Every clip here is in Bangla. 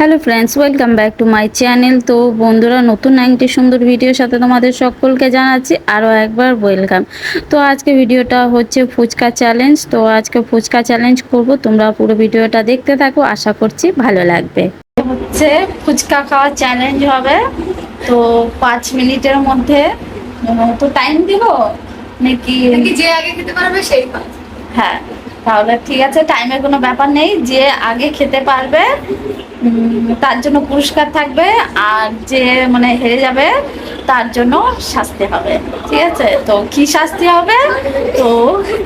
Hello friends welcome back to my channel. তো বন্ধুরা নতুন একটি সুন্দর ভিডিওর সাথে তোমাদের সকলকে জানাচ্ছি আরও একবার ওয়েলকাম। তো আজকে ভিডিওটা হচ্ছে ফুচকা চ্যালেঞ্জ। তো আজকে ফুচকা চ্যালেঞ্জ করব। তোমরা পুরো ভিডিওটা দেখতে থাকো আশা করছি ভালো লাগবে। হচ্ছে ফুচকা খাওয়া চ্যালেঞ্জ হবে। তো পাঁচ মিনিটের মধ্যে তো টাইম দিব? নাকি যে আগে খেতে পারবে সেই হ্যাঁ। তাহলে ঠিক আছে টাইমের কোনো ব্যাপার নেই, যে আগে খেতে পারবে তার জন্য পুরস্কার থাকবে, আর যে মানে হেরে যাবে, তার জন্য শাস্তি হবে, ঠিক আছে? তো কি শাস্তি হবে? তো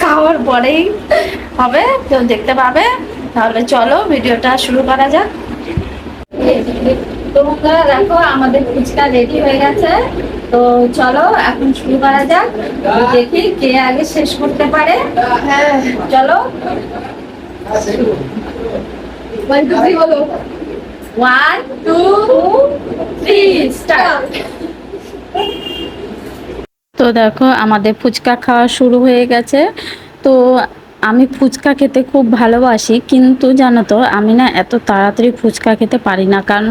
খাওয়ার পরেই হবে, তো দেখতে পাবে। তাহলে চলো, ভিডিওটা শুরু করা যাক। তো বন্ধুরা দেখো, আমাদের ফুচকা রেডি হয়ে গেছে। তো চলো এখন শুরু করা যাক। দেখি কে আগে শেষ করতে পারে। হ্যাঁ চলো one two one two three start তো দেখো আমাদের ফুচকা খাওয়া শুরু হয়ে গেছে। তো আমি ফুচকা খেতে খুব ভালোবাসি, কিন্তু জানো তো আমি না এত তাড়াতাড়ি ফুচকা খেতে পারি না। কারণ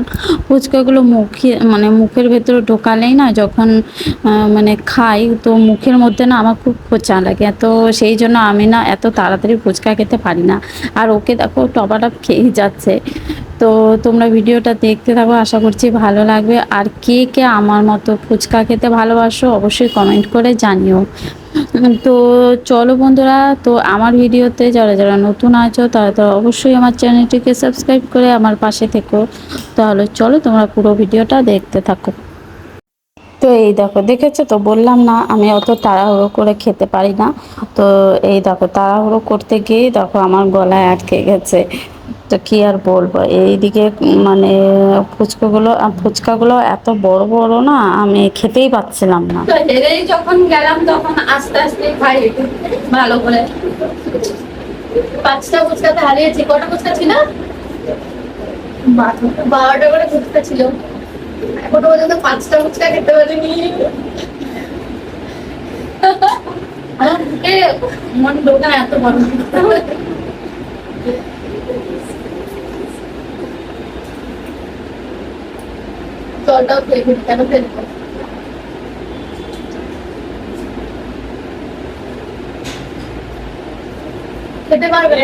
ফুচকাগুলো মুখে মানে মুখের ভেতরে ঢোকালেই না যখন মানে খাই, তো মুখের মধ্যে না আমার খুব খোঁচা লাগে। তো সেই জন্য আমি না এত তাড়াতাড়ি ফুচকা খেতে পারি না। আর ওকে দেখো টপাটপ খেয়েই যাচ্ছে। তো তোমরা ভিডিওটা দেখতে থাকো, আশা করছি ভালো লাগবে। আর কে কে আমার মতো ফুচকা খেতে ভালোবাসো অবশ্যই কমেন্ট করে জানিও। তো চলো বন্ধুরা, তো আমার ভিডিওতে যারা যারা নতুন আছো, তারা তো অবশ্যই আমার চ্যানেলটিকে সাবস্ক্রাইব করে আমার পাশে থেকো। তাহলে চলো তোমরা পুরো ভিডিওটা দেখতে থাকো। তো এই দেখো, দেখেছ তো? বললাম না, আমি অত তাড়াহুড়ো করে খেতে পারি না। তো এই দেখো, তাড়াহুড়ো করতে গিয়ে দেখো আমার গলায় আটকে গেছে। তো কি আর বলব? এইদিকে মানে ফুচকাগুলো ফুচকাগুলো এত বড় বড় না, আমি খেতেই পাচ্ছিলাম না। যখন গেলাম, তখন আস্তে আস্তে খাই। ভালো করে। পাঁচটা ফুচকাতে হারিয়েছি। কটা ফুচকা ছিল? বারোটা করে ফুচকা ছিল। এখনও পর্যন্ত পাঁচটা ফুচকা খেতে পারিনি। মন দোকান এত বড় জলটাও খেয়ে ফেলি কেন ফেলব খেতে পারবে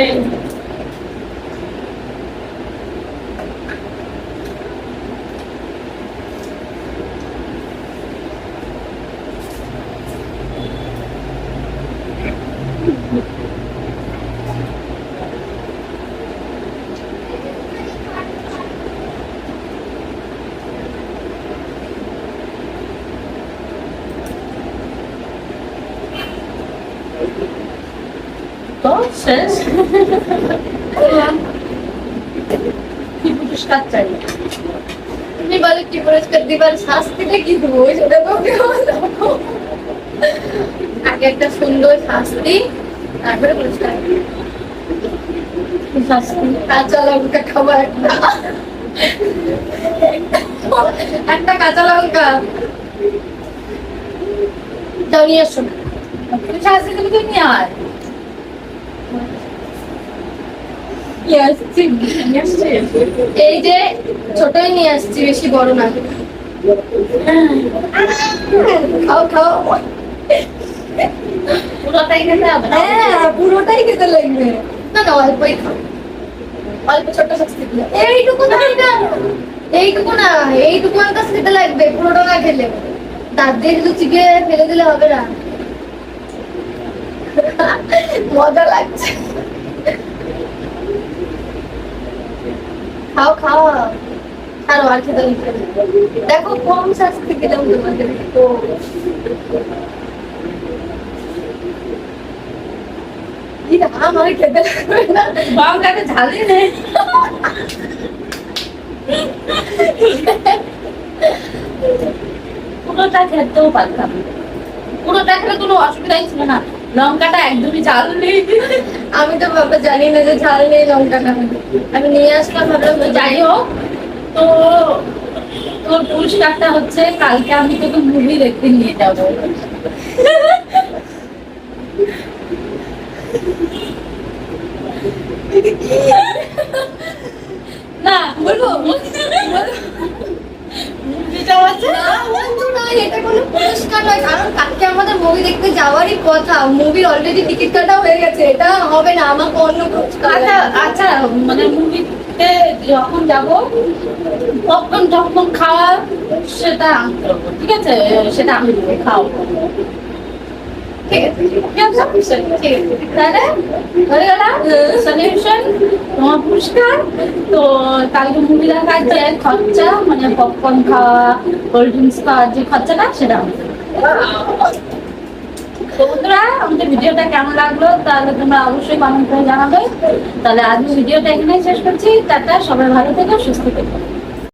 তো শেষ কি পুরস্কার চাই তুমি বলে কি পুরস্কার দিবার শাস্তিটা কি দেবো সেটা তোকে আগে একটা সুন্দর শাস্তি তারপরে পুরস্কার শাস্তি কাঁচা লঙ্কা খাব একটা একটা কাঁচা লঙ্কা আসো শাস্তি দিবি তুই নিয়ে আয় নিয়ে আসছি নিয়ে আসছিস? এই যে ছোটই নিয়ে আসছি বেশি বড় না। খাও খাও। পুরোটাই খেতে হবে হ্যাঁ পুরোটাই খেতে লাগবে। না না অল্পই খাও। অল্প ছোট্ট শাস্তি এইটুকু না এইটুকু না এইটুকু আমার কাছে খেতে লাগবে পুরোটা না খেলে। দাঁত দিয়ে লুচিকে ফেলে দিলে হবে না। মজা লাগছে। খাও খাও। আরও আর খেতে। দেখো, কম শাস্তি দিলাম তোমাদের তো আমার পুরোটা খেতেও পারতাম। পুরোটা খেলে কোনো অসুবিধাই ছিল না। লঙ্কাটা একদমই ঝাল নেই। আমি তো বাবা জানি না যে ঝাল নেই লঙ্কাটা আমি নিয়ে আসলাম ভাবলাম যাই হোক। তো তোর পুরস্কারটা হচ্ছে কালকে আমি তোকে মুভি দেখতে নিয়ে যাব। না বলব? মুভিটা আছে? এটা কোনো পুরস্কার নয়, কারণ কালকে আমাদের মুভি দেখতে যাওয়ারই কথা। মুভির অলরেডি টিকিট কাটা হয়ে গেছে, এটা হবে না, আমাকে অন্য আচ্ছা আচ্ছা মানে মুভিতে যখন যাব পপকর্ন টপকর্ন খাওয়া, সেটা ঠিক আছে? সেটা আমি খাও তাহলে খরচাটা সেটা আমাদের ভিডিওটা কেমন লাগল তাহলে তোমরা অবশ্যই কমেন্ট করে জানাবে। তাহলে আজকে ভিডিওটা এখানেই শেষ করছি। টাটা, সবাই ভালো থেকো, সুস্থ থেকো।